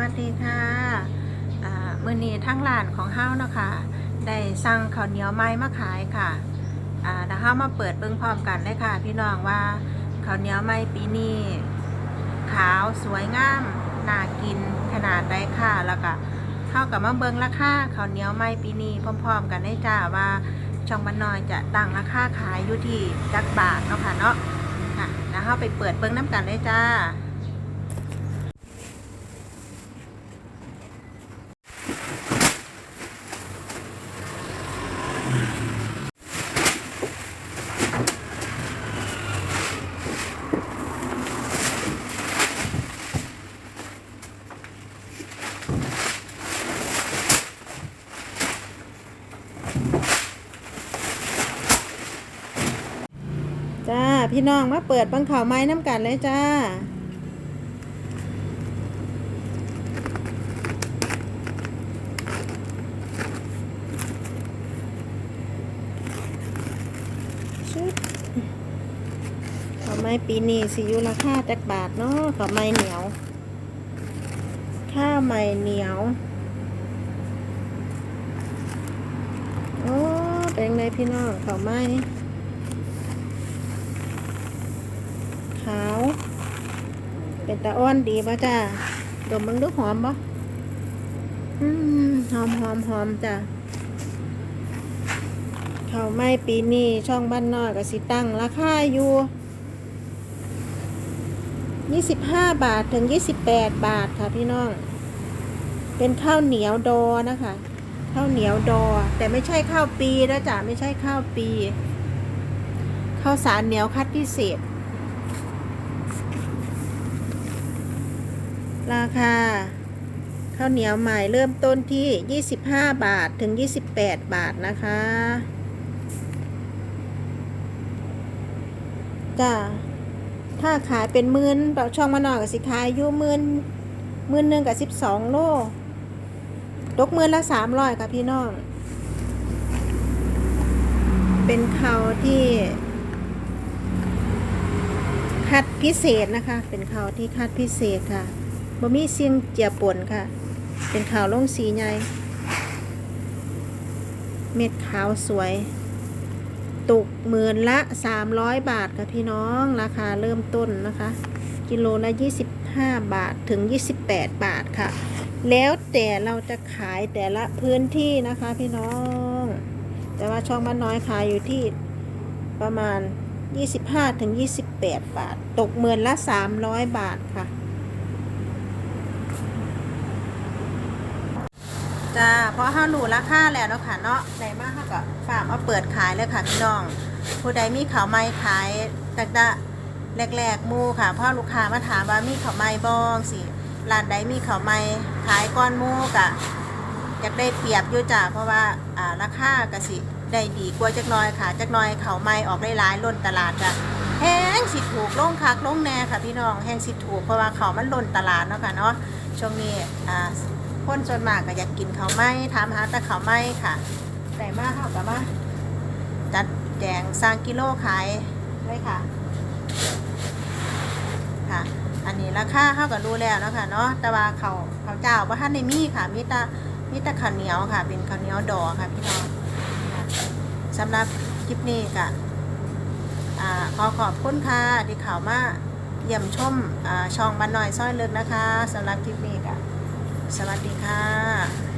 วัสดีค่ะมือนีทั้งร้านของเฮาเนาะค่ะได้สั่งข้าวเหนียวไม้มาขายค่ะอ่าแล้วเฮามาเปิดเบิ่งพร้อมกันเลยค่ะ พี่น้องว่าข้าวเหนียวไม้ปีนี้ขาวสวยงามน่ากินขนาดใดค่ะแล้วก็เฮากับมาเบิงราคาข้าวเหนียวไม้ปีนี้พร้อม ๆ กันได้จ้าว่าช่องบ้านน้อยจะตั้งราคาขายอยู่ที่จักบาทเนาะค่ะเนาะค่ะแล้วเฮาไปเปิดเบิ่งน้ำกันได้จ้า จ้า พี่น้องมาเปิดบังข่าวไม้น้ำกันเลยจ้าชุดข้าวไม้ปีนี้สิยุราคาจักบาทเนาะข้าวไม้เหนียว ข้าวไม้เหนียวโอ้เป็นไงพี่น้องข้าวไม้ ขาว เป็นตาอ้อนดีป่ะจ้าดมมึงดูหอมป่ะอืมหอมหอมหอมจ้ะข้าวไม้ปีนี้ช่องบ้านนอกกับสิตั้งราคาอยู่ยี่สิบห้าบาทถึงยี่สิบแปดบาทค่ะพี่น้อง เป็นข้าวเหนียวดอนะคะ ข้าวเหนียวดอ แต่ไม่ใช่ข้าวปีนะจ๊ะไม่ใช่ข้าวปี ข้าวสารเหนียวคัดพิเศษ ราคาข้าวเหนียวใหม่เริ่มต้นที่ 25 บาทถึง 28 บาทนะคะจ้าถ้าขายเป็นหมื่นเราช่องมาหน่อยกับสิขายอยู่หมื่นหมื่นหนึ่งกับ12โลตกหมื่นละ300ค่ะพี่น้อง เป็นเขาวที่ คัดพิเศษนะคะ เป็นข้าวที่คัดพิเศษค่ะ บะมี่เสียงเจียป่นค่ะ เป็นขาวลงสีใหญ่ เม็ดขาวสวย ตกหมื่นละ 300 บาทค่ะพี่น้อง ราคาเริ่มต้นนะคะ กิโลละ 25 บาทถึง 28 บาทค่ะ แล้วแต่เราจะขายแต่ละพื้นที่นะคะพี่น้อง แต่ว่าช่องบ้านน้อยขายอยู่ที่ประมาณ 25ถึง28 บาท ตกเมือนละ 300 บาทค่ะ จ้าเพราะห้าหลูราคาแล้วเนาะค่ะเนาะในมากค่ะก็ฝากมาเปิดขายเลยค่ะพี่น้อง ผู้ใดมีข่าวไม่ขายตั้งแต่แรกๆหมูค่ะเพราะลูกค้ามาถามว่ามีข่าวไม่บ้องสิร้านใดมีข่าวไม่ขายก้อนมูกะอยากได้เปรียบอยู่จ้าเพราะว่าอ่าราคากะสิได้ดีกว่าจักน้อยค่ะจักน้อยข่าวไม่ออกได้หลายล้นตลาดจ้ะแห้งสิถูกลงคักลงแน่ค่ะพี่น้องแห้งสิถูกเพราะว่าเขาวมันล้นตลาดเนาะค่ะเนาะช่วงนี้อ่า คนส่วนมากก็อยากกินข้าวไหม้ถามหาแต่ข้าวไหม้ค่ะ แต่มาเท่ากับว่าจัดแจงสร้างกิโลขายเลยค่ะ ค่ะ อันนี้ราคาเท่ากับรู้แล้วนะคะเนาะแต่ว่าเขาเขาเจ้าว่าท่านในมีค่ะมีต่มีต่ข้าวเหนียวค่ะ เป็นข้าวเหนียวดอค่ะพี่น้องสำหรับคลิปนี้ก็อ่าขอขอบคุณค่ะที่ข่าวมาเยี่ยมชมอ่าช่องบ้านน่อยซ้อยเลิกนะคะสำหรับคลิปนี้ก็ สวัสดีค่ะ